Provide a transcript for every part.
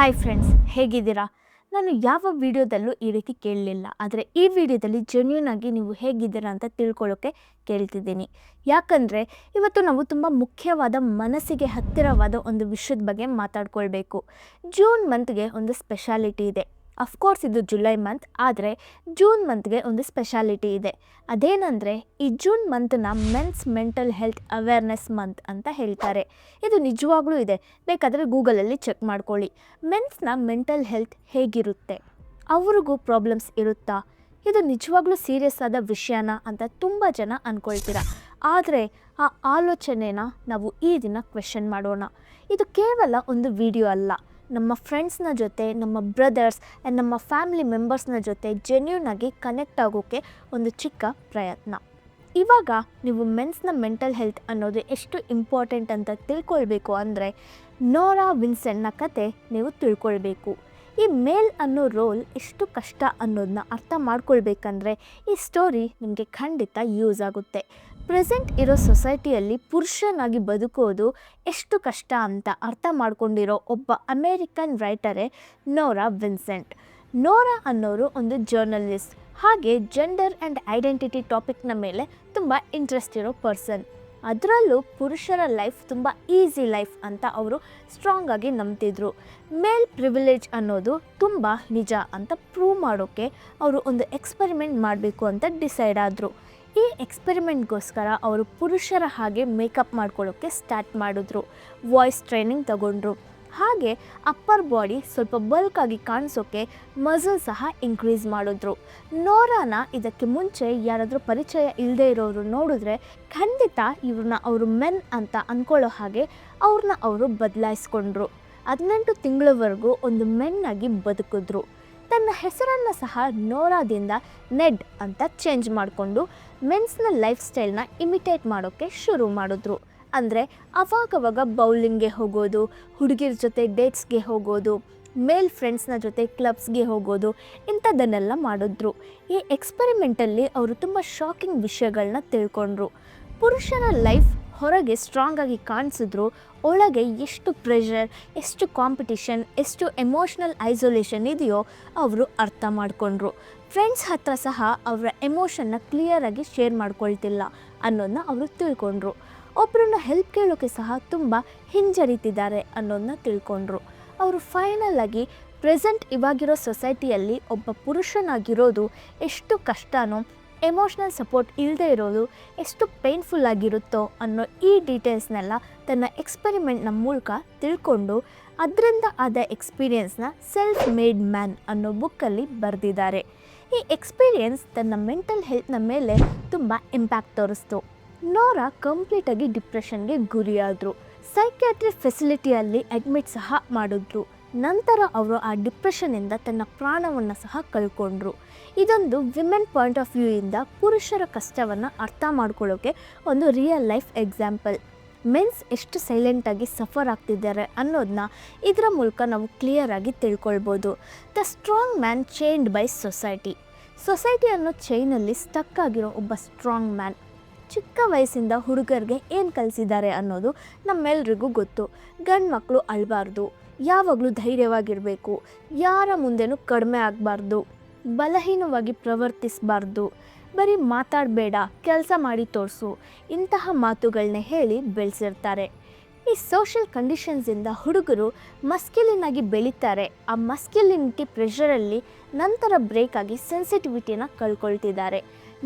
Hi friends ಹೇಗಿದ್ದೀರಾ? ನಾನು ಯಾವ ವಿಡಿಯೋದಲ್ಲೂ ಈ ರೀತಿ ಕೇಳಲಿಲ್ಲ, ಆದರೆ ಈ ವಿಡಿಯೋದಲ್ಲಿ ಜೆನ್ಯೂನ್ ಆಗಿ ನೀವು ಹೇಗಿದ್ದೀರಾ ಅಂತ ತಿಳ್ಕೊಳ್ಳೋಕ್ಕೆ ಕೇಳ್ತಿದ್ದೀನಿ. ಯಾಕಂದರೆ ಇವತ್ತು ನಾವು ತುಂಬ ಮುಖ್ಯವಾದ ಮನಸ್ಸಿಗೆ ಹತ್ತಿರವಾದ ಒಂದು ವಿಷಯದ ಬಗ್ಗೆ ಮಾತಾಡ್ಕೊಳ್ಬೇಕು. ಜೂನ್ ಮಂತ್ಗೆ ಒಂದು ಸ್ಪೆಷಾಲಿಟಿ ಇದೆ. ಅಫ್ಕೋರ್ಸ್ ಇದು ಜುಲೈ ಮಂತ್ ಆದರೆ ಜೂನ್ ಮಂತ್ಗೆ ಒಂದು ಸ್ಪೆಷಾಲಿಟಿ ಇದೆ. ಅದೇನೆಂದರೆ ಈ June ಮಂತ್ನ men's mental health awareness month ಅಂತ ಹೇಳ್ತಾರೆ. ಇದು ನಿಜವಾಗ್ಲೂ ಇದೆ. ಬೇಕಾದರೆ ಗೂಗಲಲ್ಲಿ ಚೆಕ್ ಮಾಡ್ಕೊಳ್ಳಿ. ಮೆನ್ಸ್ನ ಮೆಂಟಲ್ ಹೆಲ್ತ್ ಹೇಗಿರುತ್ತೆ? ಅವ್ರಿಗೂ ಪ್ರಾಬ್ಲಮ್ಸ್ ಇರುತ್ತಾ? ಇದು ನಿಜವಾಗ್ಲೂ ಸೀರಿಯಸ್ ಆದ ವಿಷಯನ ಅಂತ ತುಂಬ ಜನ ಅಂದ್ಕೊಳ್ತೀರ ಆದರೆ ಆ ಆಲೋಚನೆನ ನಾವು ಈ ದಿನ ಕ್ವೆಶನ್ ಮಾಡೋಣ. ಇದು ಕೇವಲ ಒಂದು ವಿಡಿಯೋ ಅಲ್ಲ. ನಮ್ಮ ಫ್ರೆಂಡ್ಸ್ನ ಜೊತೆ, ನಮ್ಮ ಬ್ರದರ್ಸ್ ಆ್ಯಂಡ್ ನಮ್ಮ ಫ್ಯಾಮಿಲಿ ಮೆಂಬರ್ಸ್ನ ಜೊತೆ ಜೆನ್ಯೂನ್ ಆಗಿ ಕನೆಕ್ಟ್ ಆಗೋಕ್ಕೆ ಒಂದು ಚಿಕ್ಕ ಪ್ರಯತ್ನ. ಇವಾಗ ನೀವು ಮೆನ್ಸ್ನ ಮೆಂಟಲ್ ಹೆಲ್ತ್ ಅನ್ನೋದು ಎಷ್ಟು ಇಂಪಾರ್ಟೆಂಟ್ ಅಂತ ತಿಳ್ಕೊಳ್ಬೇಕು ಅಂದರೆ ನೋರಾ ವಿನ್ಸೆಂಟ್ನ ಕತೆ ನೀವು ತಿಳ್ಕೊಳ್ಬೇಕು. ಈ ಮೇಲ್ ಅನ್ನೋ ರೋಲ್ ಎಷ್ಟು ಕಷ್ಟ ಅನ್ನೋದನ್ನ ಅರ್ಥ ಮಾಡ್ಕೊಳ್ಬೇಕಂದ್ರೆ ಈ ಸ್ಟೋರಿ ನಿಮಗೆ ಖಂಡಿತ ಯೂಸ್ ಆಗುತ್ತೆ. ಪ್ರೆಸೆಂಟ್ ಇರೋ ಸೊಸೈಟಿಯಲ್ಲಿ ಪುರುಷನಾಗಿ ಬದುಕೋದು ಎಷ್ಟು ಕಷ್ಟ ಅಂತ ಅರ್ಥ ಮಾಡ್ಕೊಂಡಿರೋ ಒಬ್ಬ ಅಮೇರಿಕನ್ ರೈಟರೇ ನೋರಾ ವಿನ್ಸೆಂಟ್. ನೋರಾ ಅನ್ನೋರು ಒಂದು ಜರ್ನಲಿಸ್ಟ್. ಹಾಗೆ ಜೆಂಡರ್ ಆ್ಯಂಡ್ ಐಡೆಂಟಿಟಿ ಟಾಪಿಕ್ನ ಮೇಲೆ ತುಂಬ ಇಂಟ್ರೆಸ್ಟ್ ಇರೋ ಪರ್ಸನ್. ಅದರಲ್ಲೂ ಪುರುಷರ ಲೈಫ್ ತುಂಬ ಈಸಿ ಲೈಫ್ ಅಂತ ಅವರು ಸ್ಟ್ರಾಂಗ್ ಆಗಿ ನಂಬ್ತಿದ್ರು. ಮೇಲ್ ಪ್ರಿವಿಲೇಜ್ ಅನ್ನೋದು ತುಂಬ ನಿಜ ಅಂತ ಪ್ರೂವ್ ಮಾಡೋಕ್ಕೆ ಅವರು ಒಂದು ಎಕ್ಸ್ಪೆರಿಮೆಂಟ್ ಮಾಡಬೇಕು ಅಂತ ಡಿಸೈಡ್ ಆದರು. ಈ ಎಕ್ಸ್ಪೆರಿಮೆಂಟ್ಗೋಸ್ಕರ ಅವರು ಪುರುಷರ ಹಾಗೆ ಮೇಕಪ್ ಮಾಡ್ಕೊಳ್ಳೋಕ್ಕೆ ಸ್ಟಾರ್ಟ್ ಮಾಡಿದ್ರು. ವಾಯ್ಸ್ ಟ್ರೈನಿಂಗ್ ತಗೊಂಡ್ರು. ಹಾಗೆ ಅಪ್ಪರ್ ಬಾಡಿ ಸ್ವಲ್ಪ ಬಲ್ಕ್ ಆಗಿ ಕಾಣಿಸೋಕ್ಕೆ ಮಸಲ್ ಸಹ ಇನ್ಕ್ರೀಸ್ ಮಾಡಿದ್ರು. ನೋರಾನ ಇದಕ್ಕೆ ಮುಂಚೆ ಯಾರಾದರೂ ಪರಿಚಯ ಇಲ್ಲದೆ ಇರೋರು ನೋಡಿದ್ರೆ ಖಂಡಿತ ಇವ್ರನ್ನ ಅವರು ಮೆನ್ ಅಂತ ಅಂದ್ಕೊಳ್ಳೋ ಹಾಗೆ ಅವ್ರನ್ನ ಅವರು ಬದಲಾಯಿಸ್ಕೊಂಡ್ರು. ಹದಿನೆಂಟು ತಿಂಗಳವರೆಗೂ ಒಂದು ಮೆನ್ನಾಗಿ ಬದುಕಿದ್ರು. ತನ್ನ ಹೆಸರನ್ನು ಸಹ ನೋರಾದಿಂದ ನೆಡ್ ಅಂತ ಚೇಂಜ್ ಮಾಡಿಕೊಂಡು ಮೆನ್ಸ್ನ ಲೈಫ್ ಸ್ಟೈಲ್ನ ಇಮಿಟೇಟ್ ಮಾಡೋಕ್ಕೆ ಶುರು ಮಾಡಿದ್ರು. ಅಂದರೆ ಅವಾಗವಾಗ ಬೌಲಿಂಗ್ಗೆ ಹೋಗೋದು, ಹುಡುಗಿರ ಜೊತೆ ಡೇಟ್ಸ್ಗೆ ಹೋಗೋದು, ಮೇಲ್ ಫ್ರೆಂಡ್ಸ್ನ ಜೊತೆ ಕ್ಲಬ್ಸ್ಗೆ ಹೋಗೋದು, ಇಂಥದ್ದನ್ನೆಲ್ಲ ಮಾಡಿದ್ರು. ಈ ಎಕ್ಸ್ಪೆರಿಮೆಂಟಲ್ಲಿ ಅವರು ತುಂಬ ಶಾಕಿಂಗ್ ವಿಷಯಗಳನ್ನ ತಿಳ್ಕೊಂಡ್ರು. ಪುರುಷನ ಲೈಫ್ ಹೊರಗೆ ಸ್ಟ್ರಾಂಗಾಗಿ ಕಾಣಿಸಿದ್ರು, ಒಳಗೆ ಎಷ್ಟು ಪ್ರೆಷರ್, ಎಷ್ಟು ಕಾಂಪಿಟಿಷನ್, ಎಷ್ಟು ಎಮೋಷ್ನಲ್ ಐಸೋಲೇಷನ್ ಇದೆಯೋ ಅವರು ಅರ್ಥ ಮಾಡಿಕೊಂಡ್ರು. ಫ್ರೆಂಡ್ಸ್ ಹತ್ರ ಸಹ ಅವರ ಎಮೋಷನ್ನ ಕ್ಲಿಯರಾಗಿ ಶೇರ್ ಮಾಡ್ಕೊಳ್ತಿಲ್ಲ ಅನ್ನೋದನ್ನ ಅವರು ತಿಳ್ಕೊಂಡ್ರು. ಒಬ್ಬರನ್ನ ಹೆಲ್ಪ್ ಕೇಳೋಕ್ಕೆ ಸಹ ತುಂಬ ಹಿಂಜರಿತಿದ್ದಾರೆ ಅನ್ನೋದನ್ನ ತಿಳ್ಕೊಂಡ್ರು. ಅವರು ಫೈನಲ್ ಆಗಿ ಪ್ರೆಸೆಂಟ್ ಇವಾಗಿರೋ ಸೊಸೈಟಿಯಲ್ಲಿ ಒಬ್ಬ ಪುರುಷನಾಗಿರೋದು ಎಷ್ಟು ಕಷ್ಟನೋ ಎಮೋಷ್ನಲ್ ಸಪೋರ್ಟ್ ಇಲ್ಲದೆ ಇರೋದು ಎಷ್ಟು ಪೇನ್ಫುಲ್ ಆಗಿರುತ್ತೋ ಅನ್ನೋ ಈ ಡೀಟೇಲ್ಸ್ನೆಲ್ಲ ತನ್ನ ಎಕ್ಸ್ಪೆರಿಮೆಂಟ್ನ ಮೂಲಕ ತಿಳ್ಕೊಂಡು ಅದರಿಂದ ಆದ ಎಕ್ಸ್ಪೀರಿಯನ್ಸ್ನ ಸೆಲ್ಫ್ ಮೇಡ್ ಮ್ಯಾನ್ ಅನ್ನೋ ಬುಕ್ಕಲ್ಲಿ ಬರೆದಿದ್ದಾರೆ. ಈ ಎಕ್ಸ್ಪೀರಿಯನ್ಸ್ ತನ್ನ ಮೆಂಟಲ್ ಹೆಲ್ತ್ನ ಮೇಲೆ ತುಂಬ ಇಂಪ್ಯಾಕ್ಟ್ ತೋರಿಸ್ತು. ನೋರಾ ಕಂಪ್ಲೀಟಾಗಿ ಡಿಪ್ರೆಷನ್ಗೆ ಗುರಿಯಾದರು. ಸೈಕ್ಯಾಟ್ರಿ ಫೆಸಿಲಿಟಿಯಲ್ಲಿ ಅಡ್ಮಿಟ್ ಸಹ ಮಾಡಿದ್ರು. ನಂತರ ಅವರು ಆ ಡಿಪ್ರೆಷನ್ನಿಂದ ತನ್ನ ಪ್ರಾಣವನ್ನು ಸಹ ಕಳ್ಕೊಂಡ್ರು. ಇದೊಂದು ವಿಮೆನ್ ಪಾಯಿಂಟ್ ಆಫ್ ವ್ಯೂ ಇಂದ ಪುರುಷರ ಕಷ್ಟವನ್ನು ಅರ್ಥ ಮಾಡ್ಕೊಳ್ಳೋಕೆ ಒಂದು ರಿಯಲ್ ಲೈಫ್ ಎಕ್ಸಾಂಪಲ್ ಮೆನ್ಸ್ ಎಷ್ಟು ಸೈಲೆಂಟಾಗಿ ಸಫರ್ ಆಗ್ತಿದ್ದಾರೆ ಅನ್ನೋದನ್ನ ಇದರ ಮೂಲಕ ನಾವು ಕ್ಲಿಯರಾಗಿ ತಿಳ್ಕೊಳ್ಬೋದು. The strong man chained by society society ಅನ್ನೋ ಚೈನಲ್ಲಿ ಸ್ಟಕ್ ಆಗಿರೋ ಒಬ್ಬ ಸ್ಟ್ರಾಂಗ್ ಮ್ಯಾನ್ ಚಿಕ್ಕ ವಯಸ್ಸಿಂದ ಹುಡುಗರಿಗೆ ಏನು ಕಲಿಸಿದ್ದಾರೆ ಅನ್ನೋದು ನಮ್ಮೆಲ್ರಿಗೂ ಗೊತ್ತು. ಗಂಡು ಮಕ್ಕಳು ಅಳಬಾರ್ದು. ಯಾವಾಗಲೂ ಧೈರ್ಯವಾಗಿರಬೇಕು. ಯಾರ ಮುಂದೆನೂ ಕಡಿಮೆ ಆಗಬಾರ್ದು. ಬಲಹೀನವಾಗಿ ಪ್ರವರ್ತಿಸಬಾರ್ದು. ಬರೀ ಮಾತಾಡಬೇಡ, ಕೆಲಸ ಮಾಡಿ ತೋರಿಸು, ಇಂತಹ ಮಾತುಗಳನ್ನೇ ಹೇಳಿ ಬೆಳೆಸಿರ್ತಾರೆ. ಈ ಸೋಷಿಯಲ್ ಕಂಡೀಷನ್ಸಿಂದ ಹುಡುಗರು ಮಸ್ಕಿಲಿನ್ ಆಗಿ ಬೆಳೀತಾರೆ. ಆ ಮಸ್ಕಿಲಿನಿಟಿ ಪ್ರೆಷರಲ್ಲಿ ನಂತರ ಬ್ರೇಕ್ ಆಗಿ ಸೆನ್ಸಿಟಿವಿಟಿನ ಕಳ್ಕೊಳ್ತಿದ್ದಾರೆ.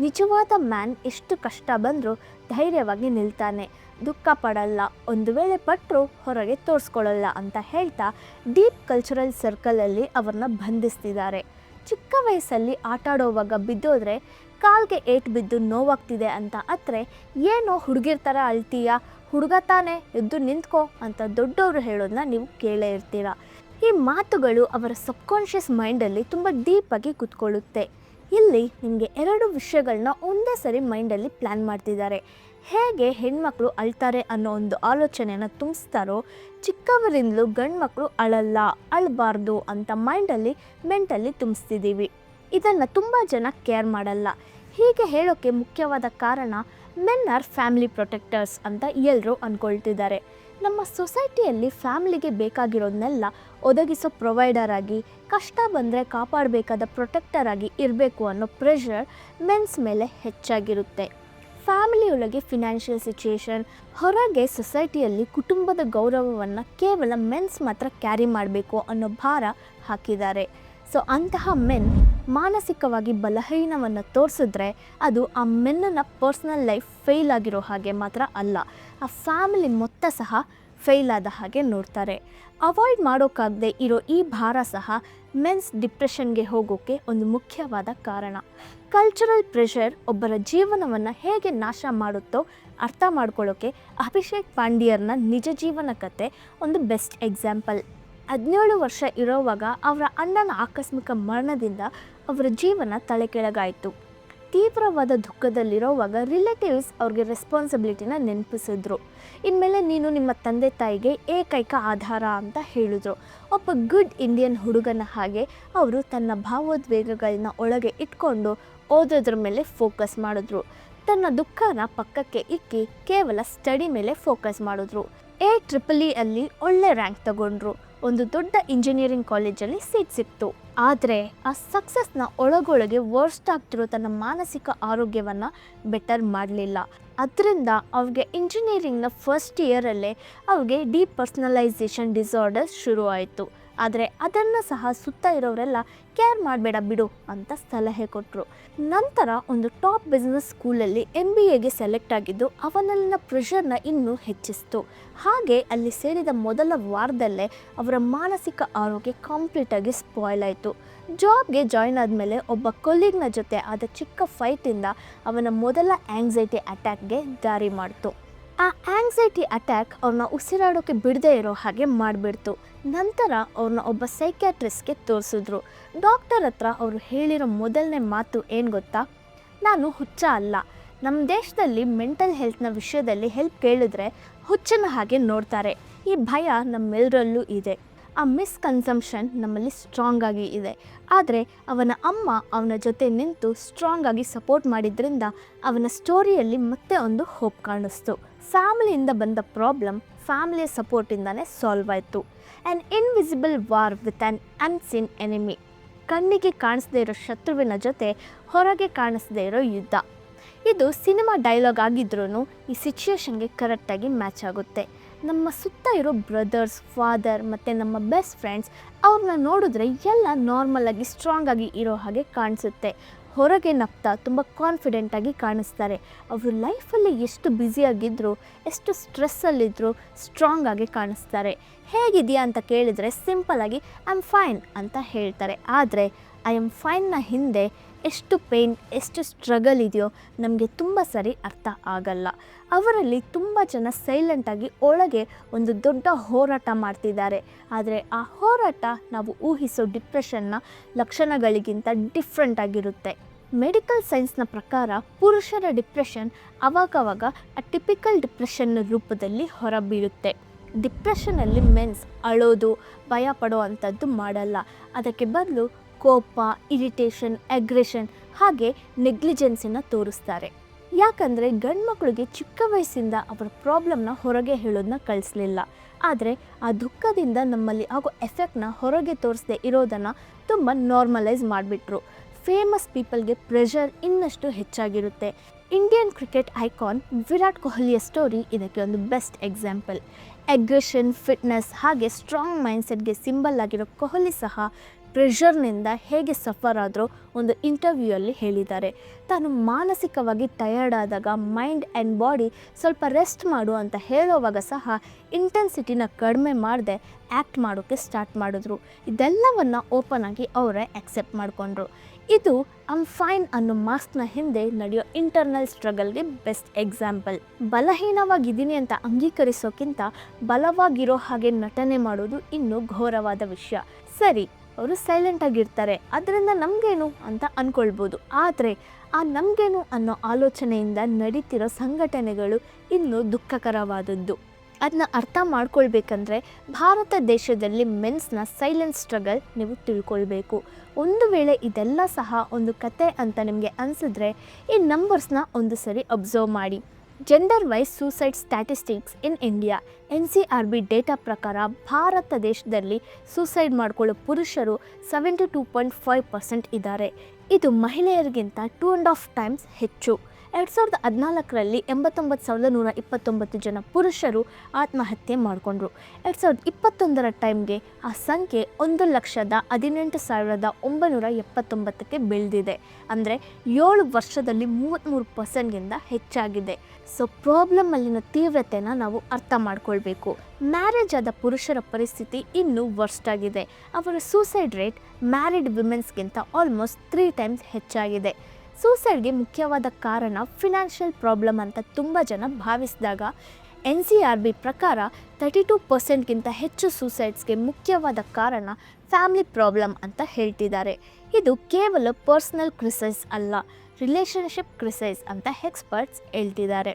ನಿಜವಾದ ಮ್ಯಾನ್ ಎಷ್ಟು ಕಷ್ಟ ಬಂದರೂ ಧೈರ್ಯವಾಗಿ ನಿಲ್ತಾನೆ. ದುಃಖ ಪಡಲ್ಲ, ಒಂದು ವೇಳೆ ಪಟ್ಟರು ಹೊರಗೆ ತೋರಿಸ್ಕೊಳ್ಳಲ್ಲ ಅಂತ ಹೇಳ್ತಾ ಡೀಪ್ ಕಲ್ಚರಲ್ ಸರ್ಕಲಲ್ಲಿ ಅವ್ರನ್ನ ಬಂಧಿಸ್ತಿದ್ದಾರೆ. ಚಿಕ್ಕ ವಯಸ್ಸಲ್ಲಿ ಆಟಾಡೋವಾಗ ಬಿದ್ದೋದ್ರೆ ಕಾಲ್ಗೆ ಏಟು ಬಿದ್ದು ನೋವಾಗ್ತಿದೆ ಅಂತ ಅತ್ರೆ ಏನೋ ಹುಡುಗಿರ್ ಥರ ಅಳ್ತೀಯ? ಹುಡುಗ ತಾನೇ, ಎದ್ದು ನಿಂತ್ಕೋ ಅಂತ ದೊಡ್ಡವರು ಹೇಳೋದನ್ನ ನೀವು ಕೇಳೇ ಇರ್ತೀರ. ಈ ಮಾತುಗಳು ಅವರ ಸಬ್ಕಾನ್ಷಿಯಸ್ ಮೈಂಡಲ್ಲಿ ತುಂಬ ಡೀಪಾಗಿ ಕುತ್ಕೊಳ್ಳುತ್ತೆ. ಇಲ್ಲಿ ನಿಮಗೆ ಎರಡು ವಿಷಯಗಳನ್ನ ಒಂದೇ ಸರಿ ಮೈಂಡಲ್ಲಿ ಪ್ಲ್ಯಾನ್ ಮಾಡ್ತಿದ್ದಾರೆ. ಹೇಗೆ ಹೆಣ್ಮಕ್ಳು ಅಳ್ತಾರೆ ಅನ್ನೋ ಒಂದು ಆಲೋಚನೆಯನ್ನು ತುಂಬಿಸ್ತಾರೋ ಚಿಕ್ಕವರಿಂದಲೂ ಗಂಡು ಮಕ್ಕಳು ಅಳಲ್ಲ, ಅಳಬಾರ್ದು ಅಂತ ಮೈಂಡಲ್ಲಿ ಮೆಂಟಲ್ಲಿ ತುಂಬಿಸ್ತಿದ್ದೀವಿ ಇದನ್ನು ತುಂಬ ಜನ ಕೇರ್ ಮಾಡಲ್ಲ. ಹೀಗೆ ಹೇಳೋಕ್ಕೆ ಮುಖ್ಯವಾದ ಕಾರಣ ಮೆನ್ ಆರ್ ಫ್ಯಾಮಿಲಿ ಪ್ರೊಟೆಕ್ಟರ್ಸ್ ಅಂತ ಎಲ್ಲರೂ ಅಂದ್ಕೊಳ್ತಿದ್ದಾರೆ ನಮ್ಮ ಸೊಸೈಟಿಯಲ್ಲಿ ಫ್ಯಾಮಿಲಿಗೆ ಬೇಕಾಗಿರೋದನ್ನೆಲ್ಲ ಒದಗಿಸೋ ಪ್ರೊವೈಡರ್ ಆಗಿ, ಕಷ್ಟ ಬಂದರೆ ಕಾಪಾಡಬೇಕಾದ ಪ್ರೊಟೆಕ್ಟರ್ ಆಗಿ ಇರಬೇಕು ಅನ್ನೋ ಪ್ರೆಷರ್ ಮೆನ್ಸ್ ಮೇಲೆ ಹೆಚ್ಚಾಗಿರುತ್ತೆ. ಫ್ಯಾಮಿಲಿಯೊಳಗೆ ಫಿನಾನ್ಷಿಯಲ್ ಸಿಚುಯೇಷನ್ ಹೊರಗೆ ಸೊಸೈಟಿಯಲ್ಲಿ ಕುಟುಂಬದ ಗೌರವವನ್ನು ಕೇವಲ ಮೆನ್ಸ್ ಮಾತ್ರ ಕ್ಯಾರಿ ಮಾಡಬೇಕು ಅನ್ನೋ ಭಾರ ಹಾಕಿದ್ದಾರೆ. ಸೊ ಅಂತಹ ಮೆನ್ ಮಾನಸಿಕವಾಗಿ ಬಲಹೀನವನ್ನು ತೋರಿಸಿದ್ರೆ ಅದು ಆ ಮೆನ್ನನ ಪರ್ಸ್ನಲ್ ಲೈಫ್ ಫೇಲ್ ಆಗಿರೋ ಹಾಗೆ ಮಾತ್ರ ಅಲ್ಲ. ಆ ಫ್ಯಾಮಿಲಿ ಮೊತ್ತ ಸಹ ಫೇಲ್ ಆದ ಹಾಗೆ ನೋಡ್ತಾರೆ. ಅವಾಯ್ಡ್ ಮಾಡೋಕ್ಕಾಗದೆ ಇರೋ ಈ ಭಾರ ಸಹ ಮೆನ್ಸ್ ಡಿಪ್ರೆಷನ್ಗೆ ಹೋಗೋಕ್ಕೆ ಒಂದು ಮುಖ್ಯವಾದ ಕಾರಣ. ಕಲ್ಚರಲ್ ಪ್ರೆಷರ್ ಒಬ್ಬರ ಜೀವನವನ್ನು ಹೇಗೆ ನಾಶ ಮಾಡುತ್ತೋ ಅರ್ಥ ಮಾಡ್ಕೊಳ್ಳೋಕ್ಕೆ ಅಭಿಷೇಕ್ ಪಾಂಡಿಯರ್ನ ನಿಜ ಜೀವನ ಕತೆ ಒಂದು ಬೆಸ್ಟ್ ಎಕ್ಸಾಂಪಲ್. ಹದಿನೇಳು ವರ್ಷ ಇರೋವಾಗ ಅವರ ಅಣ್ಣನ ಆಕಸ್ಮಿಕ ಮರಣದಿಂದ ಅವರ ಜೀವನ ತಲೆಕೆಳಗಾಯಿತು. ತೀವ್ರವಾದ ದುಃಖದಲ್ಲಿರೋವಾಗ ರಿಲೇಟಿವ್ಸ್ ಅವ್ರಿಗೆ ರೆಸ್ಪಾನ್ಸಿಬಿಲಿಟಿನ ನೆನಪಿಸಿದ್ರು. ಇನ್ಮೇಲೆ ನೀನು ನಿಮ್ಮ ತಂದೆ ತಾಯಿಗೆ ಏಕೈಕ ಆಧಾರ ಅಂತ ಹೇಳಿದ್ರು. ಒಬ್ಬ ಗುಡ್ ಇಂಡಿಯನ್ ಹುಡುಗನ ಹಾಗೆ ಅವರು ತನ್ನ ಭಾವೋದ್ವೇಗಗಳನ್ನ ಒಳಗೆ ಇಟ್ಕೊಂಡು ಓದೋದ್ರ ಮೇಲೆ ಫೋಕಸ್ ಮಾಡಿದ್ರು. ತನ್ನ ದುಃಖನ ಪಕ್ಕಕ್ಕೆ ಇಕ್ಕಿ ಕೇವಲ ಸ್ಟಡಿ ಮೇಲೆ ಫೋಕಸ್ ಮಾಡಿದ್ರು. ಎ ಟ್ರಿಪಲ್ ಇ ಅಲ್ಲಿ ಒಳ್ಳೆ ರ್ಯಾಂಕ್ ತಗೊಂಡ್ರು. ಒಂದು ದೊಡ್ಡ ಇಂಜಿನಿಯರಿಂಗ್ ಕಾಲೇಜಲ್ಲಿ ಸೀಟ್ ಸಿಕ್ತು. ಆದರೆ ಆ ಸಕ್ಸಸ್ನ ಒಳಗೊಳಗೆ ವರ್ಸ್ಟ್ ಆಗ್ತಿರೋ ತನ್ನ ಮಾನಸಿಕ ಆರೋಗ್ಯವನ್ನು ಬೆಟರ್ ಮಾಡಲಿಲ್ಲ. ಅದರಿಂದ ಅವ್ರಿಗೆ ಇಂಜಿನಿಯರಿಂಗ್ನ ಫಸ್ಟ್ ಇಯರಲ್ಲೇ ಅವ್ರಿಗೆ ಡಿಪರ್ಸ್ನಲೈಸೇಷನ್ ಡಿಸಾರ್ಡರ್ ಶುರು ಆಯಿತು ಆದರೆ ಅದನ್ನು ಸಹ ಸುತ್ತ ಇರೋರೆಲ್ಲ ಕೇರ್ ಮಾಡಬೇಡ ಬಿಡು ಅಂತ ಸಲಹೆ ಕೊಟ್ಟರು ನಂತರ ಒಂದು ಟಾಪ್ ಬಿಸ್ನೆಸ್ ಸ್ಕೂಲಲ್ಲಿ ಎಂ ಬಿ ಎಗೆ ಸೆಲೆಕ್ಟ್ ಆಗಿದ್ದು ಅವನಲ್ಲಿನ ಪ್ರೆಷರ್ನ ಇನ್ನೂ ಹೆಚ್ಚಿಸ್ತು. ಹಾಗೆ ಅಲ್ಲಿ ಸೇರಿದ ಮೊದಲ ವಾರದಲ್ಲೇ ಅವರ ಮಾನಸಿಕ ಆರೋಗ್ಯ ಕಂಪ್ಲೀಟಾಗಿ ಸ್ಪಾಯ್ಲ್ ಆಯಿತು. ಜಾಬ್ಗೆ ಜಾಯ್ನ್ ಆದಮೇಲೆ ಒಬ್ಬ ಕೊಲೀಗ್ನ ಜೊತೆ ಆದ ಚಿಕ್ಕ ಫೈಟಿಂದ ಅವನ ಮೊದಲ ಆ್ಯಂಗ್ಸೈಟಿ ಅಟ್ಯಾಕ್ಗೆ ದಾರಿ ಮಾಡಿತು. ಆ ಆಂಗ್ಸೈಟಿ ಅಟ್ಯಾಕ್ ಅವ್ರನ್ನ ಉಸಿರಾಡೋಕ್ಕೆ ಬಿಡದೇ ಇರೋ ಹಾಗೆ ಮಾಡಿಬಿಡ್ತು. ನಂತರ ಅವ್ರನ್ನ ಒಬ್ಬ ಸೈಕ್ಯಾಟ್ರಿಸ್ಟ್ಗೆ ತೋರಿಸಿದ್ರು. ಡಾಕ್ಟರ್ ಹತ್ರ ಅವರು ಹೇಳಿರೋ ಮೊದಲನೇ ಮಾತು ಏನು ಗೊತ್ತಾ? ನಾನು ಹುಚ್ಚ ಅಲ್ಲ. ನಮ್ಮ ದೇಶದಲ್ಲಿ ಮೆಂಟಲ್ ಹೆಲ್ತ್ನ ವಿಷಯದಲ್ಲಿ ಹೆಲ್ಪ್ ಕೇಳಿದ್ರೆ ಹುಚ್ಚನ ಹಾಗೆ ನೋಡ್ತಾರೆ. ಈ ಭಯ ನಮ್ಮೆಲ್ಲರಲ್ಲೂ ಇದೆ. ಆ ಮಿಸ್ಕನ್ಸಂಪ್ಷನ್ ನಮ್ಮಲ್ಲಿ ಸ್ಟ್ರಾಂಗ್ ಆಗಿ ಇದೆ. ಆದರೆ ಅವನ ಅಮ್ಮ ಅವನ ಜೊತೆ ನಿಂತು ಸ್ಟ್ರಾಂಗ್ ಆಗಿ ಸಪೋರ್ಟ್ ಮಾಡಿದ್ರಿಂದ ಅವನ ಸ್ಟೋರಿಯಲ್ಲಿ ಮತ್ತೆ ಒಂದು ಹೋಪ್ ಕಾಣಿಸ್ತು. ಫ್ಯಾಮಿಲಿಯಿಂದ ಬಂದ ಪ್ರಾಬ್ಲಮ್ ಫ್ಯಾಮಿಲಿಯ ಸಪೋರ್ಟಿಂದನೇ ಸಾಲ್ವ್ ಆಯಿತು. An invisible war with an unseen enemy ಕಣ್ಣಿಗೆ ಕಾಣಿಸದೇ ಇರೋ ಶತ್ರುವಿನ ಜೊತೆ ಹೊರಗೆ ಕಾಣಿಸದೇ ಇರೋ ಯುದ್ಧ. ಇದು ಸಿನಿಮಾ ಡೈಲಾಗ್ ಆಗಿದ್ರೂ ಈ ಸಿಚುಯೇಷನ್ಗೆ ಕರೆಕ್ಟಾಗಿ ಮ್ಯಾಚ್ ಆಗುತ್ತೆ. ನಮ್ಮ ಸುತ್ತ ಇರೋ ಬ್ರದರ್ಸ್, ಫಾದರ್ ಮತ್ತು ನಮ್ಮ ಬೆಸ್ಟ್ ಫ್ರೆಂಡ್ಸ್ ಅವ್ರನ್ನ ನೋಡಿದ್ರೆ ಎಲ್ಲ ನಾರ್ಮಲಾಗಿ ಸ್ಟ್ರಾಂಗ್ ಆಗಿ ಇರೋ ಹಾಗೆ ಕಾಣಿಸುತ್ತೆ. ಹೊರಗೆ ನಗ್ತಾ ತುಂಬ ಕಾನ್ಫಿಡೆಂಟಾಗಿ ಕಾಣಿಸ್ತಾರೆ. ಅವರು ಲೈಫಲ್ಲಿ ಎಷ್ಟು ಬ್ಯುಸಿಯಾಗಿದ್ದರು ಎಷ್ಟು ಸ್ಟ್ರೆಸ್ಸಲ್ಲಿದ್ದರು ಸ್ಟ್ರಾಂಗ್ ಆಗಿ ಕಾಣಿಸ್ತಾರೆ. ಹೇಗಿದೆಯಾ ಅಂತ ಕೇಳಿದರೆ ಆಗಿ ಐ ಆಮ್ ಫೈನ್ ಅಂತ ಹೇಳ್ತಾರೆ. ಆದರೆ, ಐ ಆಮ್ ಫೈನ್ನ ಹಿಂದೆ ಎಷ್ಟು ಪೇಯ್ನ್ ಎಷ್ಟು ಸ್ಟ್ರಗಲ್ ಇದೆಯೋ ನಮಗೆ ತುಂಬ ಸರಿ ಅರ್ಥ ಆಗಲ್ಲ. ಅವರಲ್ಲಿ ತುಂಬ ಜನ ಸೈಲೆಂಟಾಗಿ ಒಳಗೆ ಒಂದು ದೊಡ್ಡ ಹೋರಾಟ ಮಾಡ್ತಿದ್ದಾರೆ. ಆದರೆ ಆ ಹೋರಾಟ ನಾವು ಊಹಿಸೋ ಡಿಪ್ರೆಷನ್ನ ಲಕ್ಷಣಗಳಿಗಿಂತ ಡಿಫ್ರೆಂಟ್ ಆಗಿರುತ್ತೆ. ಮೆಡಿಕಲ್ ಸೈನ್ಸ್ನ ಪ್ರಕಾರ ಪುರುಷರ ಡಿಪ್ರೆಷನ್ ಅವಾಗವಾಗ ಆ ಟಿಪಿಕಲ್ ಡಿಪ್ರೆಷನ್ ರೂಪದಲ್ಲಿ ಹೊರಬೀಳುತ್ತೆ. ಡಿಪ್ರೆಷನಲ್ಲಿ ಮೆನ್ಸ್ ಅಳೋದು, ಭಯ ಪಡೋ ಅಂಥದ್ದು ಮಾಡಲ್ಲ. ಅದಕ್ಕೆ ಬದಲು ಕೋಪ, ಇರಿಟೇಷನ್, ಅಗ್ರೆಷನ್ ಹಾಗೆ ನೆಗ್ಲಿಜೆನ್ಸನ್ನು ತೋರಿಸ್ತಾರೆ. ಯಾಕಂದರೆ ಗಂಡ್ಮಕ್ಳಿಗೆ ಚಿಕ್ಕ ವಯಸ್ಸಿಂದ ಅವರ ಪ್ರಾಬ್ಲಮ್ನ ಹೊರಗೆ ಹೇಳೋದನ್ನ ಕಳಿಸ್ಲಿಲ್ಲ. ಆದರೆ ಆ ದುಃಖದಿಂದ ನಮ್ಮಲ್ಲಿ ಆಗೋ ಎಫೆಕ್ಟ್ನ ಹೊರಗೆ ತೋರಿಸದೆ ಇರೋದನ್ನು ತುಂಬ ನಾರ್ಮಲೈಸ್ ಮಾಡಿಬಿಟ್ರು. ಫೇಮಸ್ ಪೀಪಲ್ಗೆ ಪ್ರೆಷರ್ ಇನ್ನಷ್ಟು ಹೆಚ್ಚಾಗಿರುತ್ತೆ. ಇಂಡಿಯನ್ ಕ್ರಿಕೆಟ್ ಐಕಾನ್ ವಿರಾಟ್ ಕೊಹ್ಲಿಯ ಸ್ಟೋರಿ ಇದಕ್ಕೆ ಒಂದು ಬೆಸ್ಟ್ ಎಕ್ಸಾಂಪಲ್. ಅಗ್ರೆಷನ್, ಫಿಟ್ನೆಸ್ ಹಾಗೆ ಸ್ಟ್ರಾಂಗ್ ಮೈಂಡ್ಸೆಟ್ಗೆ ಸಿಂಬಲ್ ಆಗಿರೋ ಕೊಹ್ಲಿ ಸಹ ಪ್ರೆಷರ್ನಿಂದ ಹೇಗೆ ಸಫರ್ ಆದರೂ ಒಂದು ಇಂಟರ್ವ್ಯೂಯಲ್ಲಿ ಹೇಳಿದ್ದಾರೆ. ತಾನು ಮಾನಸಿಕವಾಗಿ ಟಯರ್ಡ್ ಆದಾಗ ಮೈಂಡ್ ಆ್ಯಂಡ್ ಬಾಡಿ ಸ್ವಲ್ಪ ರೆಸ್ಟ್ ಮಾಡು ಅಂತ ಹೇಳೋವಾಗ ಸಹ ಇಂಟೆನ್ಸಿಟಿನ ಕಡಿಮೆ ಮಾಡದೆ ಆ್ಯಕ್ಟ್ ಮಾಡೋಕ್ಕೆ ಸ್ಟಾರ್ಟ್ ಮಾಡಿದ್ರು. ಇದೆಲ್ಲವನ್ನು ಓಪನ್ ಆಗಿ ಅವರೇ ಆಕ್ಸೆಪ್ಟ್ ಮಾಡಿಕೊಂಡ್ರು. ಇದು ಅಮ್ ಫೈನ್ ಅನ್ನೋ ಮಾಸ್ಕ್ನ ಹಿಂದೆ ನಡೆಯೋ ಇಂಟರ್ನಲ್ ಸ್ಟ್ರಗಲ್ಗೆ ಬೆಸ್ಟ್ ಎಕ್ಸಾಂಪಲ್ ಬಲಹೀನವಾಗಿದ್ದೀನಿ ಅಂತ ಅಂಗೀಕರಿಸೋಕ್ಕಿಂತ ಬಲವಾಗಿರೋ ಹಾಗೆ ನಟನೆ ಮಾಡೋದು ಇನ್ನೂ ಘೋರವಾದ ವಿಷಯ. ಸರಿ ಅವರು ಸೈಲೆಂಟ್ ಆಗಿರ್ತಾರೆ. ಅದರಿಂದ ನಮಗೇನು ಅಂತ ಅಂದ್ಕೊಳ್ಬೋದು ಆದರೆ ಆ ನಮಗೇನು ಅನ್ನೋ ಆಲೋಚನೆಯಿಂದ ನಡೀತಿರೋ ಸಂಘಟನೆಗಳು ಇನ್ನೂ ದುಃಖಕರವಾದದ್ದು. ಅದನ್ನ ಅರ್ಥ ಮಾಡ್ಕೊಳ್ಬೇಕಂದ್ರೆ ಭಾರತ ದೇಶದಲ್ಲಿ ಮೆನ್ಸ್ನ ಸೈಲೆಂಟ್ ಸ್ಟ್ರಗಲ್ ನೀವು ತಿಳ್ಕೊಳ್ಬೇಕು. ಒಂದು ವೇಳೆ ಇದೆಲ್ಲ ಸಹ ಒಂದು ಕತೆ ಅಂತ ನಿಮಗೆ ಅನಿಸಿದ್ರೆ ಈ ನಂಬರ್ಸ್ನ ಒಂದು ಸರಿ ಅಬ್ಸರ್ವ್ ಮಾಡಿ. Gender wise suicide statistics in India N C R B data ಪ್ರಕಾರ ಭಾರತ ದೇಶದಲ್ಲಿ ಸೂಸೈಡ್ ಮಾಡಿಕೊಳ್ಳೋ ಪುರುಷರು seventy two point five percent ಇದ್ದಾರೆ. ಇದು ಮಹಿಳೆಯರಿಗಿಂತ ಟೂ ಆ್ಯಂಡ್ ಹಾಫ್ ಟೈಮ್ಸ್ ಹೆಚ್ಚು. ಎರಡು ಸಾವಿರದ ಹದಿನಾಲ್ಕರಲ್ಲಿ ಎಂಬತ್ತೊಂಬತ್ತು ಸಾವಿರದ ನೂರ ಇಪ್ಪತ್ತೊಂಬತ್ತು ಜನ ಪುರುಷರು ಆತ್ಮಹತ್ಯೆ ಮಾಡಿಕೊಂಡ್ರು. ಎರಡು ಸಾವಿರದ ಇಪ್ಪತ್ತೊಂದರ ಟೈಮ್ಗೆ ಆ ಸಂಖ್ಯೆ ಒಂದು ಲಕ್ಷದ ಹದಿನೆಂಟು ಸಾವಿರದ ಒಂಬೈನೂರ ಎಪ್ಪತ್ತೊಂಬತ್ತಕ್ಕೆ ಬೆಳೆದಿದೆ. ಅಂದರೆ ಏಳು ವರ್ಷದಲ್ಲಿ ಮೂವತ್ತ್ಮೂರು ಪರ್ಸೆಂಟ್ಗಿಂತ ಹೆಚ್ಚಾಗಿದೆ. ಸೊ ಪ್ರಾಬ್ಲಮ್ಮಲ್ಲಿನ ತೀವ್ರತೆನ ನಾವು ಅರ್ಥ ಮಾಡ್ಕೊಳ್ಬೇಕು. ಮ್ಯಾರೇಜ್ ಆದ ಪುರುಷರ ಪರಿಸ್ಥಿತಿ ಇನ್ನೂ ವರ್ಸ್ಟ್ ಆಗಿದೆ. ಅವರ ಸೂಸೈಡ್ ರೇಟ್ ಮ್ಯಾರಿಡ್ ವಿಮೆನ್ಸ್ಗಿಂತ ಆಲ್ಮೋಸ್ಟ್ ತ್ರೀ ಟೈಮ್ಸ್ ಹೆಚ್ಚಾಗಿದೆ. ಸೂಸೈಡ್ಗೆ ಮುಖ್ಯವಾದ ಕಾರಣ ಫಿನಾನ್ಷಿಯಲ್ ಪ್ರಾಬ್ಲಮ್ ಅಂತ ತುಂಬ ಜನ ಭಾವಿಸಿದಾಗ ಎನ್ ಸಿ ಆರ್ ಬಿ ಪ್ರಕಾರ ತರ್ಟಿ ಟು ಪರ್ಸೆಂಟ್ಗಿಂತ ಹೆಚ್ಚು ಸೂಸೈಡ್ಸ್ಗೆ ಮುಖ್ಯವಾದ ಕಾರಣ ಫ್ಯಾಮಿಲಿ ಪ್ರಾಬ್ಲಮ್ ಅಂತ ಹೇಳ್ತಿದ್ದಾರೆ. ಇದು ಕೇವಲ ಪರ್ಸ್ನಲ್ ಕ್ರಿಸೈಸ್ ಅಲ್ಲ, ರಿಲೇಷನ್ಶಿಪ್ ಕ್ರಿಸೈಸ್ ಅಂತ ಎಕ್ಸ್ಪರ್ಟ್ಸ್ ಹೇಳ್ತಿದ್ದಾರೆ.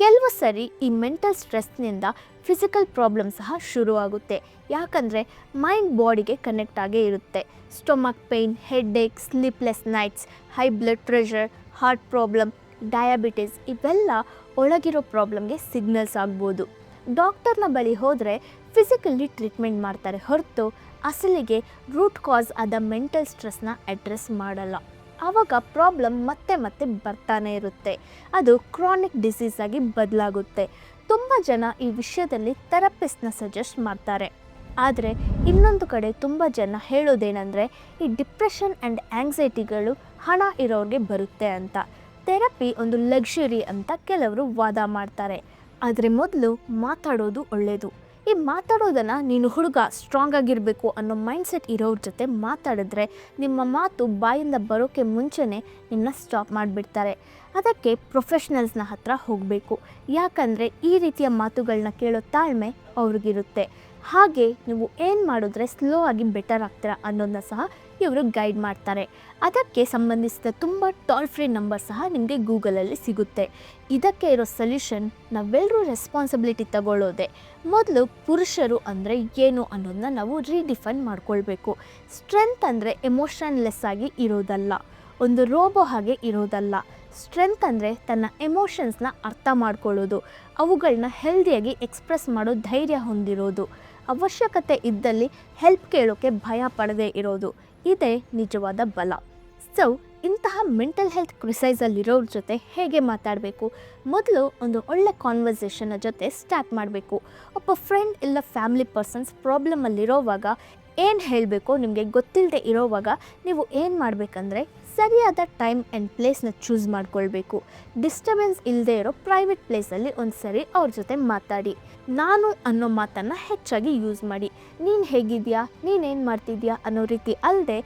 ಕೆಲವು ಸರಿ ಈ ಮೆಂಟಲ್ ಸ್ಟ್ರೆಸ್ನಿಂದ ಫಿಸಿಕಲ್ ಪ್ರಾಬ್ಲಮ್ ಸಹ ಶುರುವಾಗುತ್ತೆ. ಯಾಕಂದರೆ ಮೈಂಡ್ ಬಾಡಿಗೆ ಕನೆಕ್ಟ್ ಆಗೇ ಇರುತ್ತೆ. Stomach pain headache sleepless nights high blood pressure heart problem diabetes ಇವೆಲ್ಲ ಒಳಗಿರೋ ಪ್ರಾಬ್ಲಮ್ಗೆ ಸಿಗ್ನಲ್ಸ್ ಆಗ್ಬೋದು. ಡಾಕ್ಟರ್ನ ಬಳಿ ಹೋದರೆ ಫಿಸಿಕಲಿ ಟ್ರೀಟ್ಮೆಂಟ್ ಮಾಡ್ತಾರೆ ಹೊರತು ಅಸಲಿಗೆ ರೂಟ್ ಕಾಸ್ ಆದ ಮೆಂಟಲ್ ಸ್ಟ್ರೆಸ್ನ ಅಡ್ರೆಸ್ ಮಾಡಲ್ಲ. ಆವಾಗ ಪ್ರಾಬ್ಲಮ್ ಮತ್ತೆ ಮತ್ತೆ ಬರ್ತಾನೆ ಇರುತ್ತೆ. ಅದು ಕ್ರಾನಿಕ್ ಡಿಸೀಸ್ ಆಗಿ ಬದಲಾಗುತ್ತೆ. ತುಂಬ ಜನ ಈ ವಿಷಯದಲ್ಲಿ ಥೆರಪಿಸ್ಟ್ನ ಸಜೆಸ್ಟ್ ಮಾಡ್ತಾರೆ. ಆದರೆ ಇನ್ನೊಂದು ಕಡೆ ತುಂಬ ಜನ ಹೇಳೋದೇನೆಂದರೆ, ಈ ಡಿಪ್ರೆಷನ್ ಆ್ಯಂಡ್ ಆ್ಯಂಗ್ಸೈಟಿಗಳು ಹಣ ಇರೋರಿಗೆ ಬರುತ್ತೆ ಅಂತ. ಥೆರಪಿ ಒಂದು ಲಕ್ಷುರಿ ಅಂತ ಕೆಲವರು ವಾದ ಮಾಡ್ತಾರೆ. ಆದರೆ ಮೊದಲು ಮಾತಾಡೋದು ಒಳ್ಳೆಯದು ಈ ಮಾತಾಡೋದನ್ನು ನೀನು ಹುಡುಗ ಸ್ಟ್ರಾಂಗ್ ಆಗಿರಬೇಕು ಅನ್ನೋ ಮೈಂಡ್ಸೆಟ್ ಇರೋರ ಜೊತೆ ಮಾತಾಡಿದ್ರೆ ನಿಮ್ಮ ಮಾತು ಬಾಯಿಂದ ಬರೋಕ್ಕೆ ಮುಂಚೆನೇ ನಿನ್ನ ಸ್ಟಾಪ್ ಮಾಡಿಬಿಡ್ತಾರೆ. ಅದಕ್ಕೆ ಪ್ರೊಫೆಷ್ನಲ್ಸ್ನ ಹತ್ರ ಹೋಗಬೇಕು. ಯಾಕಂದರೆ ಈ ರೀತಿಯ ಮಾತುಗಳನ್ನ ಕೇಳೋ ತಾಳ್ಮೆ ಅವ್ರಿಗಿರುತ್ತೆ. ಹಾಗೆ ನೀವು ಏನು ಮಾಡಿದ್ರೆ ಸ್ಲೋ ಆಗಿ ಬೆಟರ್ ಆಗ್ತೀರಾ ಅನ್ನೋದನ್ನ ಸಹ ಇವರು ಗೈಡ್ ಮಾಡ್ತಾರೆ. ಅದಕ್ಕೆ ಸಂಬಂಧಿಸಿದ ತುಂಬ ಟೋಲ್ ಫ್ರೀ ನಂಬರ್ ಸಹ ನಿಮಗೆ ಗೂಗಲಲ್ಲಿ ಸಿಗುತ್ತೆ. ಇದಕ್ಕೆ ಇರೋ ಸೊಲ್ಯೂಷನ್ ನಾವೆಲ್ಲರೂ ರೆಸ್ಪಾನ್ಸಿಬಿಲಿಟಿ ತಗೊಳ್ಳೋದೆ. ಮೊದಲು ಪುರುಷರು ಅಂದರೆ ಏನು ಅನ್ನೋದನ್ನ ನಾವು ರೀಡಿಫೈನ್ ಮಾಡ್ಕೊಳ್ಬೇಕು. ಸ್ಟ್ರೆಂತ್ ಅಂದರೆ ಎಮೋಷನ್ಲೆಸ್ ಆಗಿ ಇರೋದಲ್ಲ. ಒಂದು ರೋಬೋ ಹಾಗೆ ಇರೋದಲ್ಲ. ಸ್ಟ್ರೆಂತ್ ಅಂದರೆ ತನ್ನ ಎಮೋಷನ್ಸ್ನ ಅರ್ಥ ಮಾಡ್ಕೊಳ್ಳೋದು. ಅವುಗಳನ್ನ ಹೆಲ್ದಿಯಾಗಿ ಎಕ್ಸ್ಪ್ರೆಸ್ ಮಾಡೋ ಧೈರ್ಯ ಹೊಂದಿರೋದು. ಅವಶ್ಯಕತೆ ಇದ್ದಲ್ಲಿ ಹೆಲ್ಪ್ ಕೇಳೋಕ್ಕೆ ಭಯ ಪಡದೇ ಇರೋದು. ಇದೇ ನಿಜವಾದ ಬಲ. ಸೊ ಇಂತಹ ಮೆಂಟಲ್ ಹೆಲ್ತ್ ಕ್ರಿಸೈಸಲ್ಲಿರೋರ ಜೊತೆ ಹೇಗೆ ಮಾತಾಡಬೇಕು? ಮೊದಲು ಒಂದು ಒಳ್ಳೆ ಕಾನ್ವರ್ಸೇಷನ್ನ ಜೊತೆ ಸ್ಟಾರ್ಟ್ ಮಾಡಬೇಕು. ಒಬ್ಬ ಫ್ರೆಂಡ್ ಇಲ್ಲ ಫ್ಯಾಮಿಲಿ ಪರ್ಸನ್ಸ್ ಪ್ರಾಬ್ಲಮಲ್ಲಿರೋವಾಗ ಏನು ಹೇಳಬೇಕು ನಿಮಗೆ ಗೊತ್ತಿಲ್ಲದೆ ಇರೋವಾಗ ನೀವು ಏನು ಮಾಡಬೇಕಂದ್ರೆ ಸರಿಯಾದ ಟೈಮ್ ಆ್ಯಂಡ್ ಪ್ಲೇಸ್ನ ಚೂಸ್ ಮಾಡ್ಕೊಳ್ಬೇಕು. ಡಿಸ್ಟರ್ಬೆನ್ಸ್ ಇಲ್ಲದೆ ಇರೋ ಪ್ರೈವೇಟ್ ಪ್ಲೇಸಲ್ಲಿ ಒಂದು ಸರಿ ಅವ್ರ ಜೊತೆ ಮಾತಾಡಿ. ನಾನು ಅನ್ನೋ ಮಾತನ್ನು ಹೆಚ್ಚಾಗಿ ಯೂಸ್ ಮಾಡಿ. ನೀನು ಹೇಗಿದೆಯಾ? ನೀನೇನು ಮಾಡ್ತಿದ್ಯಾ ಅನ್ನೋ ರೀತಿ ಅಲ್ಲದೆ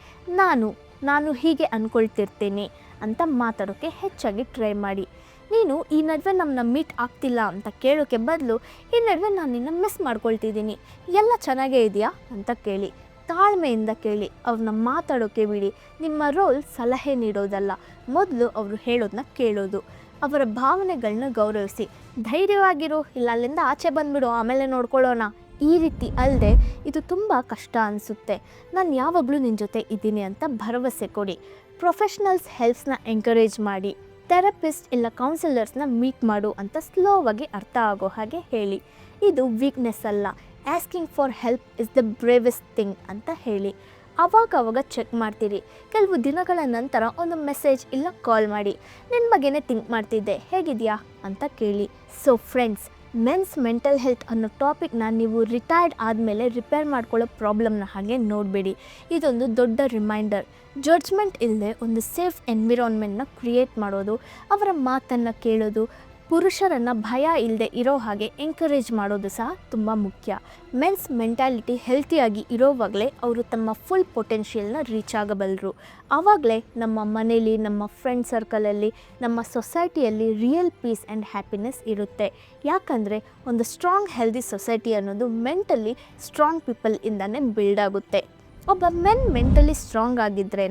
ನಾನು ನಾನು ಹೀಗೆ ಅಂದ್ಕೊಳ್ತಿರ್ತೇನೆ ಅಂತ ಮಾತಾಡೋಕ್ಕೆ ಹೆಚ್ಚಾಗಿ ಟ್ರೈ ಮಾಡಿ. ನೀನು ಈ ನಡುವೆ ನಮ್ಮನ್ನ ಮೀಟ್ ಆಗ್ತಿಲ್ಲ ಅಂತ ಕೇಳೋಕ್ಕೆ ಬದಲು ಈ ನಡುವೆ ನಾನು ನಿನ್ನ ಮಿಸ್ ಮಾಡ್ಕೊಳ್ತಿದ್ದೀನಿ. ಎಲ್ಲ ಚೆನ್ನಾಗೇ ಇದೆಯಾ? ಅಂತ ಕೇಳಿ. ತಾಳ್ಮೆಯಿಂದ ಕೇಳಿ ಅವ್ರನ್ನ ಮಾತಾಡೋಕ್ಕೆ ಬಿಡಿ. ನಿಮ್ಮ ರೋಲ್ ಸಲಹೆ ನೀಡೋದಲ್ಲ. ಮೊದಲು ಅವರು ಹೇಳೋದನ್ನ ಕೇಳೋದು. ಅವರ ಭಾವನೆಗಳನ್ನ ಗೌರವಿಸಿ. ಧೈರ್ಯವಾಗಿರು, ಇಲ್ಲ ಅಲ್ಲಿಂದ ಆಚೆ ಬಂದುಬಿಡು, ಆಮೇಲೆ ನೋಡ್ಕೊಳ್ಳೋಣ. ಈ ರೀತಿ ಅಲ್ಲದೆ ಇದು ತುಂಬ ಕಷ್ಟ ಅನಿಸುತ್ತೆ. ನಾನು ಯಾವಾಗಲೂ ನಿನ್ನ ಜೊತೆ ಇದ್ದೀನಿ ಅಂತ ಭರವಸೆ ಕೊಡಿ. ಪ್ರೊಫೆಷ್ನಲ್ಸ್ ಹೆಲ್ಪ್ಸ್ನ ಎಂಕರೇಜ್ ಮಾಡಿ. ಥೆರಪಿಸ್ಟ್ ಇಲ್ಲ ಕೌನ್ಸಿಲರ್ಸ್ನ ಮೀಟ್ ಮಾಡು ಅಂತ ಸ್ಲೋವಾಗಿ ಅರ್ಥ ಆಗೋ ಹಾಗೆ ಹೇಳಿ. ಇದು ವೀಕ್ನೆಸ್ ಅಲ್ಲ. Asking for help is the bravest thing ಅಂತ ಹೇಳಿ. ಆವಾಗ ಅವಾಗ ಚೆಕ್ ಮಾಡ್ತೀರಿ. ಕೆಲವು ದಿನಗಳ ನಂತರ ಒಂದು ಮೆಸೇಜ್ ಇಲ್ಲ ಕಾಲ್ ಮಾಡಿ. ನಿನ್ನ ಬಗ್ಗೆನೇ ಥಿಂಕ್ ಮಾಡ್ತಿದ್ದೆ. ಹೇಗಿದೆಯಾ? ಅಂತ ಕೇಳಿ. So friends men's mental health ಅನ್ನೋ ಟಾಪಿಕ್ನ ನೀವು ರಿಟೈರ್ಡ್ ಆದಮೇಲೆ ರಿಪೇರ್ ಮಾಡ್ಕೊಳ್ಳೋ ಪ್ರಾಬ್ಲಮ್ನ ಹಾಗೆ ನೋಡಬೇಡಿ. ಇದೊಂದು ದೊಡ್ಡ ರಿಮೈಂಡರ್ ಜಡ್ಜ್ಮೆಂಟ್ ಇಲ್ಲದೆ ಒಂದು ಸೇಫ್ ಎನ್ವಿರಾನ್ಮೆಂಟ್ನ ಕ್ರಿಯೇಟ್ ಮಾಡೋದು, ಅವರ ಮಾತನ್ನು ಕೇಳೋದು ಪುರುಷರನ್ನು ಭಯ ಇಲ್ಲದೆ ಇರೋ ಹಾಗೆ ಎಂಕರೇಜ್ ಮಾಡೋದು ಸಹ ತುಂಬ ಮುಖ್ಯ. ಮೆನ್ಸ್ ಮೆಂಟ್ಯಾಲಿಟಿ ಹೆಲ್ತಿಯಾಗಿ ಇರೋವಾಗಲೇ ಅವರು ತಮ್ಮ ಫುಲ್ ಪೊಟೆನ್ಷಿಯಲ್ನ ರೀಚ್ ಆಗಬಲ್ಲರು ಆವಾಗಲೇ ನಮ್ಮ ಮನೇಲಿ, ನಮ್ಮ ಫ್ರೆಂಡ್ ಸರ್ಕಲಲ್ಲಿ ನಮ್ಮ ಸೊಸೈಟಿಯಲ್ಲಿ ರಿಯಲ್ ಪೀಸ್ ಆ್ಯಂಡ್ ಹ್ಯಾಪಿನೆಸ್ ಇರುತ್ತೆ. ಯಾಕಂದರೆ ಒಂದು ಸ್ಟ್ರಾಂಗ್ ಹೆಲ್ದಿ ಸೊಸೈಟಿ ಅನ್ನೋದು ಮೆಂಟಲಿ ಸ್ಟ್ರಾಂಗ್ ಪೀಪಲ್ ಇಂದಾನೆ ಬಿಲ್ಡ್ ಆಗುತ್ತೆ. ಒಬ್ಬ ಮೆನ್ ಮೆಂಟಲಿ ಸ್ಟ್ರಾಂಗ್ ಆಗಿದ್ರೇ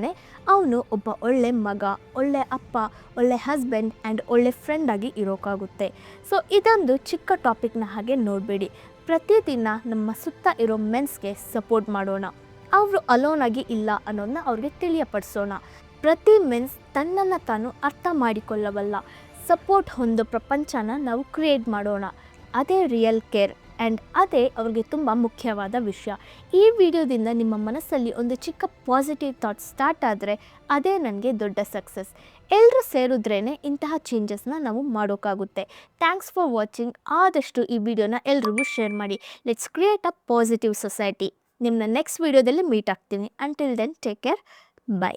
ಅವನು ಒಬ್ಬ ಒಳ್ಳೆ ಮಗ, ಒಳ್ಳೆ ಅಪ್ಪ, ಒಳ್ಳೆ ಹಸ್ಬೆಂಡ್ ಆ್ಯಂಡ್ ಒಳ್ಳೆ ಫ್ರೆಂಡ್ ಆಗಿ ಇರೋಕ್ಕಾಗುತ್ತೆ ಸೊ, ಇದೊಂದು ಚಿಕ್ಕ ಟಾಪಿಕ್ನ ಹಾಗೆ ನೋಡಬೇಡಿ. ಪ್ರತಿದಿನ ನಮ್ಮ ಸುತ್ತ ಇರೋ ಮೆನ್ಸ್ಗೆ ಸಪೋರ್ಟ್ ಮಾಡೋಣ. ಅವರು ಅಲೋನ್ ಆಗಿ ಇಲ್ಲ ಅನ್ನೋದನ್ನ ಅವ್ರಿಗೆ ತಿಳಿಯಪಡಿಸೋಣ. ಪ್ರತಿ ಮೆನ್ಸ್ ತನ್ನನ್ನು ತಾನು ಅರ್ಥ ಮಾಡಿಕೊಳ್ಳಬಲ್ಲ. ಸಪೋರ್ಟ್ ಒಂದು ಪ್ರಪಂಚನ ನಾವು ಕ್ರಿಯೇಟ್ ಮಾಡೋಣ. ಅದೇ ರಿಯಲ್ ಕೇರ್. ಆ್ಯಂಡ್ ಅದೇ ಅವ್ರಿಗೆ ತುಂಬ ಮುಖ್ಯವಾದ ವಿಷಯ. ಈ ವಿಡಿಯೋದಿಂದ ನಿಮ್ಮ ಮನಸ್ಸಲ್ಲಿ ಒಂದು ಚಿಕ್ಕ ಪಾಸಿಟಿವ್ ಥಾಟ್ ಸ್ಟಾರ್ಟ್ ಆದರೆ ಅದೇ ನನಗೆ ದೊಡ್ಡ ಸಕ್ಸಸ್ ಎಲ್ಲರೂ ಸೇರಿದ್ರೇ ಇಂತಹ ಚೇಂಜಸ್ನ ನಾವು ಮಾಡೋಕ್ಕಾಗುತ್ತೆ. ಥ್ಯಾಂಕ್ಸ್ ಫಾರ್ ವಾಚಿಂಗ್ ಆದಷ್ಟು ಈ ವಿಡಿಯೋನ ಎಲ್ರಿಗೂ ಶೇರ್ ಮಾಡಿ. Let's create a positive society ನಿಮ್ಮನ್ನ ನೆಕ್ಸ್ಟ್ ವಿಡಿಯೋದಲ್ಲಿ ಮೀಟ್ ಆಗ್ತೀನಿ. Until then take care bye